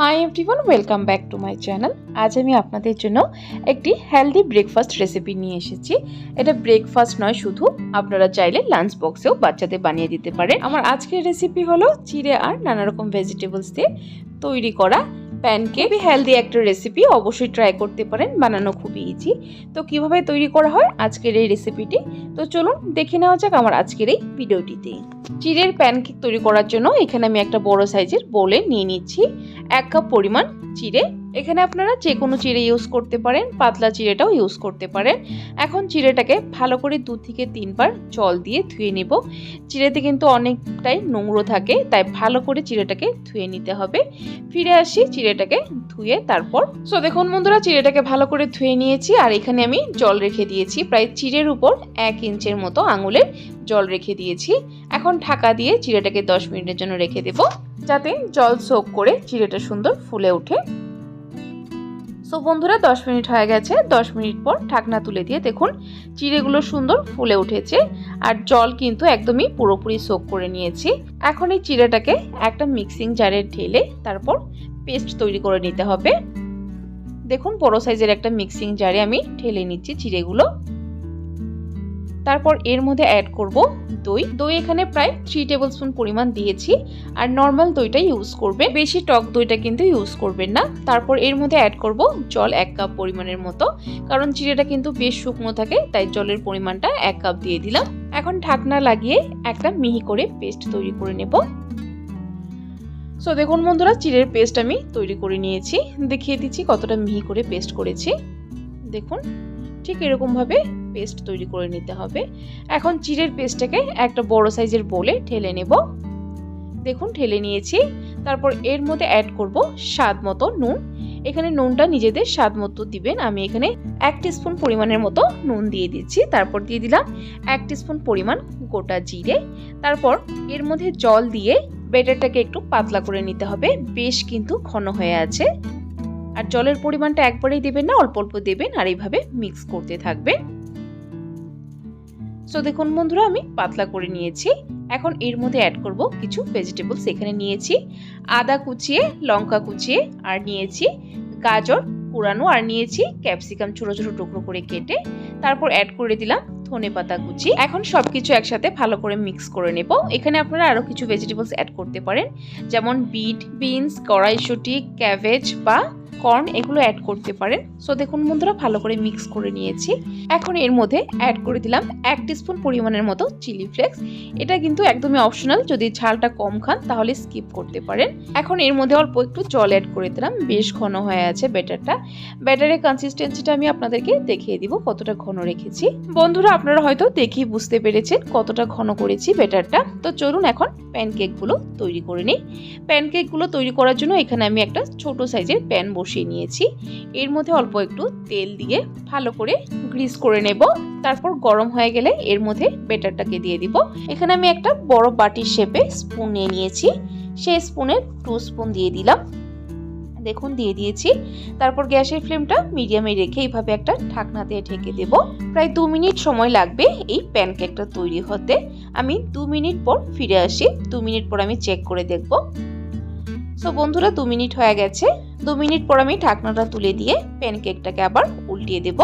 Hi everyone welcome back to my channel আজ আমি আপনাদের জন্য একটি হেলদি ব্রেকফাস্ট রেসিপি নিয়ে এসেছি। এটা ব্রেকফাস্ট নয়, শুধু আপনারা চাইলে লাঞ্চ বক্সেও বাচ্চাদের বানিয়ে দিতে পারেন। আমার আজকের রেসিপি হলো চিড়ে আর নানা রকম ভেজিটেবলস দিয়ে তৈরি করা প্যানকেক হেলদি একটা রেসিপি অবশ্যই ট্রাই করতে পারেন, বানানো খুবই ইজি তো কীভাবে তৈরি করা হয় আজকের এই রেসিপিটি তো চলুন দেখে নেওয়া যাক আমার আজকের এই ভিডিওটিতে চিড়ের প্যানকেক তৈরি করার জন্য এখানে আমি একটা বড় সাইজের বোলে নিয়ে নিচ্ছি। এক কাপ পরিমাণ চিড়ে। এখানে আপনারা যে কোনো চিড়ে ইউজ করতে পারেন, পাতলা চিড়েটাও ইউজ করতে পারেন। এখন চিড়েটাকে ভালো করে দু থেকে তিনবার জল দিয়ে ধুয়ে নেব। চিড়েতে কিন্তু অনেকটাই নোংরো থাকে, তাই ভালো করে চিড়েটাকে ধুয়ে নিতে হবে। ফিরে আসি চিড়েটাকে ধুয়ে তারপর। সো দেখুন বন্ধুরা, চিড়েটাকে ভালো করে ধুয়ে নিয়েছি, আর এখানে আমি জল রেখে দিয়েছি। প্রায় চিড়ের উপর এক ইঞ্চের মতো আঙুলের জল রেখে দিয়েছি। এখন ঢাকা দিয়ে চিড়েটাকে দশ মিনিটের জন্য রেখে দেব। যাতে জল সোক করে চিড়েটা সুন্দর ফুলে ওঠে। সো বন্ধুরা, দশ মিনিট হয়ে গেছে। দশ মিনিট পর ঢাকনা তুলে দিয়ে দেখুন চিড়েগুলো সুন্দর ফুলে উঠেছে। আর জল কিন্তু একদমই পুরোপুরি সোক করে নিয়েছি। এখন এই চিড়েটাকে একটা মিক্সিং জারে ঢেলে তারপর পেস্ট তৈরি করে নিতে হবে। দেখুন, বড় সাইজের একটা মিক্সিং জারে আমি ঢেলে নিচ্ছি চিড়েগুলো তারপর এর মধ্যে অ্যাড করব দই। দই এখানে প্রায় থ্রি টেবিল স্পুন পরিমাণ দিয়েছি। আর নর্মাল দইটা ইউজ করবে বেশি টক দইটা কিন্তু ইউজ করবেন না। তারপর এর মধ্যে অ্যাড করব জল এক কাপ পরিমাণের মতো। কারণ চিড়েটা কিন্তু বেশ শুকনো থাকে, তাই জলের পরিমাণটা এক কাপ দিয়ে দিলাম। এখন ঢাকনা লাগিয়ে একটা মিহি করে পেস্ট তৈরি করে নেব। সো দেখুন বন্ধুরা চিড়ের পেস্ট আমি তৈরি করে নিয়েছি। দেখিয়ে দিচ্ছি কতটা মিহি করে পেস্ট করেছি। দেখুন, ঠিক এরকমভাবে পেস্ট তৈরি করে নিতে হবে। এখন চিড়ের পেস্টটাকে একটা বড় সাইজের বোলে ঢেলে নেব। দেখুন ঢেলে নিয়েছি। তারপর এর মধ্যে অ্যাড করব স্বাদ মতো নুন। এখানে নুনটা নিজেদের স্বাদ মতো দিবেন। আমি এখানে এক স্পুন পরিমাণের মতো নুন দিয়ে দিচ্ছি। তারপর দিয়ে দিলাম এক স্পুন পরিমাণ গোটা জিরে। তারপর এর মধ্যে জল দিয়ে বেটারটাকে একটু পাতলা করে নিতে হবে। বেশ কিন্তু ঘন হয়ে আছে। আর জলের পরিমাণটা একবারেই দেবেন না, অল্প অল্প দেবেন। আর এইভাবে মিক্স করতে থাকবেন। সো দেখুন বন্ধুরা, আমি পাতলা করে নিয়েছি। এখন এর মধ্যে অ্যাড করব কিছু ভেজিটেবলস এখানে নিয়েছি আদা কুচিয়ে, লঙ্কা কুচিয়ে, আর নিয়েছি গাজর কুড়ানো, আর নিয়েছি ক্যাপসিকাম ছোটো ছোটো টুকরো করে কেটে তারপর অ্যাড করে দিলাম ধনে পাতা কুচি। এখন সব কিছু একসাথে ভালো করে মিক্স করে নেব। এখানে আপনারা আরও কিছু ভেজিটেবলস অ্যাড করতে পারেন। যেমন বিট বিনস কড়াইশুটি ক্যাবেজ বা কর্ন এগুলো অ্যাড করতে পারেন। সো দেখুন বন্ধুরা, ভালো করে মিক্স করে নিয়েছি। এখন এর মধ্যে অ্যাড করে দিলাম এক স্পুন পরিমাণের মতো চিলি ফ্লেক্স এটা কিন্তু একদমই অপশনাল যদি ঝালটা কম খান, তাহলে স্কিপ করতে পারেন। এখন এর মধ্যে অল্প একটু জল অ্যাড করে দিলাম। বেশ ঘন হয়ে আছে ব্যাটারটা ব্যাটারের কনসিস্টেন্সিটা আমি আপনাদেরকে দেখিয়ে দিব, কতটা ঘন রেখেছি। বন্ধুরা, আপনারা হয়তো দেখেই বুঝতে পেরেছেন কতটা ঘন করেছি ব্যাটারটা তো চলুন এখন প্যানকেকগুলো তৈরি করে নিই। প্যানকেকগুলো তৈরি করার জন্য এখানে আমি একটা ছোট সাইজের প্যান বসিয়ে নিয়েছি। এর মধ্যে অল্প একটু তেল দিয়ে ভালো করে গ্রিস করে নেব। তারপর গরম হয়ে গেলে এর মধ্যে বেটারটাকে দিয়ে দিব। এখানে আমি একটা বড় বাটির শেপে স্পুন নিয়ে নিয়েছি। সেই স্পুনের টু স্পুন দিয়ে দিলাম। দেখুন, দিয়ে দিয়েছি। তারপর গ্যাসের ফ্লেমটা মিডিয়ামে রেখে এইভাবে একটা ঢাকনা দিয়ে ঢেকে দেব। প্রায় দু মিনিট সময় লাগবে এই প্যানকেকটা তৈরি হতে। আমি দু মিনিট পর ফিরে আসি। দু মিনিট পর আমি চেক করে দেখব। সো বন্ধুরা, দু মিনিট হয়ে গেছে। দু মিনিট পর আমি ঢাকনাটা তুলে দিয়ে প্যানকেকটাকে আবার উল্টিয়ে দেব।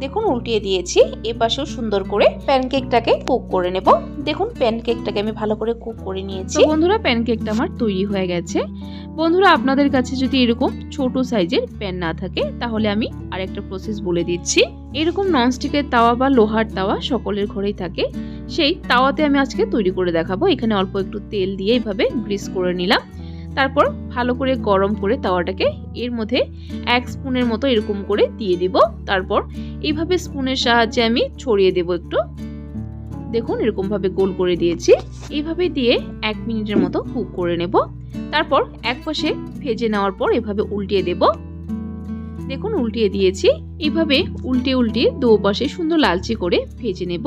দেখুন, উল্টিয়ে দিয়েছি। এ পাশেও সুন্দর করে প্যানকেকটাকে কুক করে নেব। দেখুন প্যানকেকটাকে আমি ভালো করে কুক করে নিয়েছি। বন্ধুরা প্যানকেকটা আমার তৈরি হয়ে গেছে। বন্ধুরা, আপনাদের কাছে যদি এরকম ছোট সাইজের প্যান না থাকে, তাহলে আমি আরেকটা প্রসেস বলে দিচ্ছি। এরকম ননস্টিকের তাওয়া বা লোহার তাওয়া সকলের ঘরেই থাকে। সেই তাওয়াতে আমি আজকে তৈরি করে দেখাবো। এখানে অল্প একটু তেল দিয়ে এইভাবে গ্রিস করে নিলাম। তারপর ভালো করে গরম করে তাওয়াটাকে এর মধ্যে এক স্পুনের মতো এরকম করে দিয়ে দিব। তারপর এইভাবে স্পুনের সাহায্যে আমি ছড়িয়ে দেব একটু। দেখুন এরকমভাবে গোল করে দিয়েছি। এইভাবে দিয়ে এক মিনিটের মতো কুক করে নেব। তারপর এক পাশে ভেজে নেওয়ার পর এভাবে উল্টিয়ে দেব। দেখুন, উল্টিয়ে দিয়েছি। এইভাবে উল্টে উল্টে দু পাশে সুন্দর লালচে করে ভেজে নেব।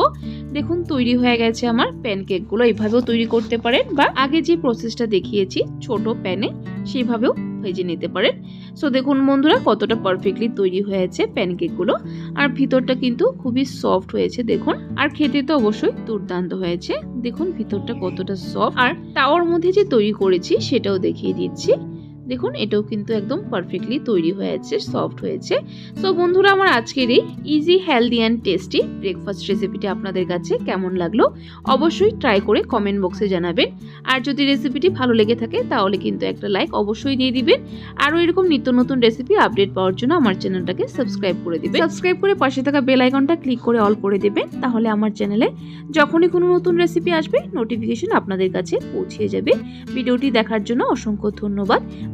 দেখুন, তৈরি হয়ে গেছে আমার প্যানকেকগুলো। এইভাবেও তৈরি করতে পারেন বা আগে যে প্রসেসটা দেখিয়েছি, ছোট প্যানে সেভাবেও ভেজে নিতে পারেন। সো দেখুন বন্ধুরা, কতটা পারফেক্টলি তৈরি হয়েছে প্যানকেকগুলো। আর ভিতরটা কিন্তু খুবই সফট হয়েছে, দেখুন। আর খেতে তো অবশ্যই দুর্দান্ত হয়েছে। দেখুন, ভিতরটা কতটা সফট আর তাওয়ার মধ্যে যে তৈরি করেছি, সেটাও দেখিয়ে দিচ্ছি। দেখুন, এটাও কিন্তু একদম পারফেক্টলি তৈরি হয়েছে সফট হয়েছে। সো বন্ধুরা, আমার আজকের এই easy healthy and tasty breakfast রেসিপিটি আপনাদের কাছে কেমন লাগল অবশ্যই ট্রাই করে কমেন্ট বক্সে জানাবেন। আর যদি রেসিপিটি ভালো লেগে থাকে, তাহলে কিন্তু একটা লাইক অবশ্যই দিয়ে দিবেন। আরও এরকম নিত্য নতুন রেসিপি আপডেট পাওয়ার জন্য আমার চ্যানেলটাকে সাবস্ক্রাইব করে দিবেন। সাবস্ক্রাইব করে পাশে থাকা বেল আইকনটা ক্লিক করে অল করে দেবেন, তাহলে আমার চ্যানেলে যখনই কোনো নতুন রেসিপি আসবে নোটিফিকেশন আপনাদের কাছে পৌঁছে যাবে। ভিডিওটি দেখার জন্য অসংখ্য ধন্যবাদ।